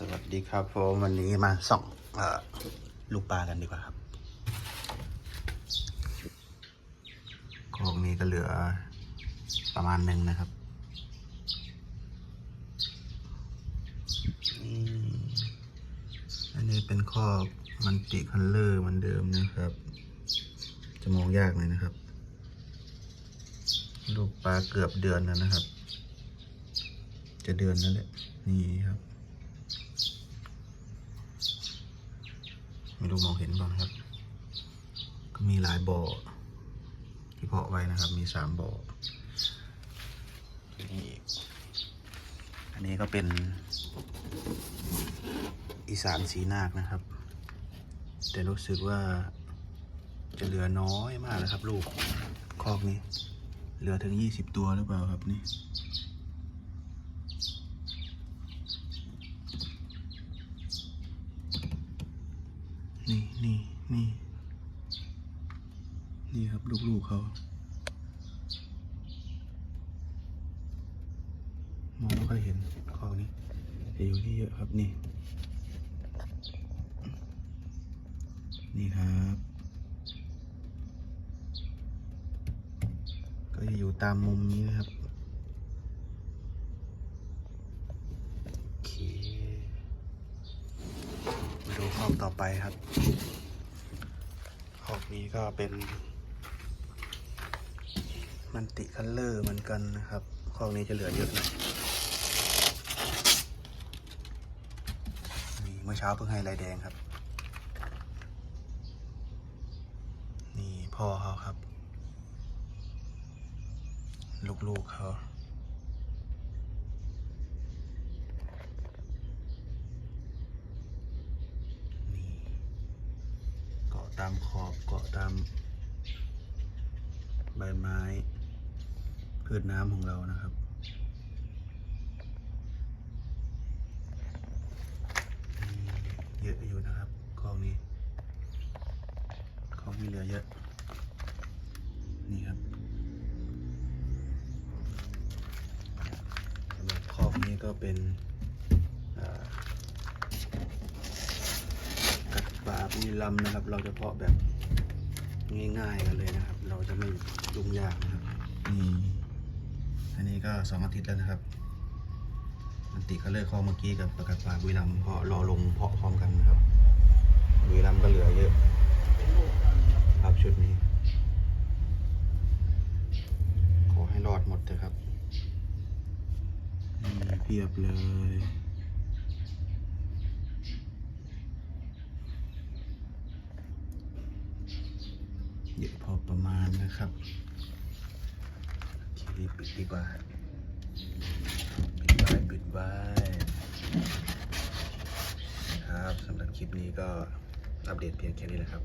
สวัสดีครับผมวันนี้มาส่องเอ่อลูกปลากันดีกว่าครับกองนี้ก็เหลือประมาณหนึ่งนะครับอืมอันนี้เป็นข้อมันติคัลเลอร์เหมือนเดิมนะครับ จะมองยากหน่อยนะครับ ลูกปลาเกือบเดือนแล้วนะครับ จะเดือนแล้วแหละนี่ครับ ไม่รู้มองเห็นบ้างครับ ก็มีหลายบ่อที่เพาะไว้นะครับ มีสามบ่อนี่อันนี้ก็เป็นอีสานสีนาคนะครับ แต่รู้สึกว่าจะเหลือน้อยมากนะครับ ลูกคอกนี้ เหลือถึงยี่สิบตัวหรือเปล่าครับนี่ นี่ นี่ครับลูกๆเขา มองไม่ค่อยเห็นคอกนี้แต่อยู่ที่เยอะครับนี่ นี่ครับ ก็จะอยู่ตามมุมนี้นะครับโอเคมาดูคอกต่อไปครับ นี้ก็เป็น มันติคัลเลอร์เหมือนกันนะครับคอกนี้จะเหลือเยอะหน่อยนี่เมื่อเช้าเพิ่งให้ลายแดงครับ นี่พ่อเขาครับ ลูกๆเขา นี่เกาะ ตามขอบเกาะตามใบไม้ พืชน้ำของเรานะครับ เยอะอยู่นะครับคลองนี้คลองนี้เหลือเยอะ นี่ครับสำหรับคองนี้ก็เป็นอ่า กัดปลา บุรีรัมย์นะครับ เราจะเพาะแบบง่ายๆกันเลยนะครับ เราจะไม่ยุ่งยากนะครับนี่อันนี้ก็สองอาทิตย์แล้วนะครับมันติเขาเลิกข้อเมื่อกี้กับกัดปลาบุรีรัมย์เพาะรอลงเพาะพร้อมกันนะครับบุรีรัมย์ก็เหลือเยอะครับชุดนี้ ขอให้รอดหมดเถอะครับนี่เพียบเลยเยอะพอ ประมาณนะครับที่ปิดดีกว่าปิดไว้ปิดไว้ครับสำหรับคลิปนี้ก็อัปเดตเพียงแค่นี้แหละครับ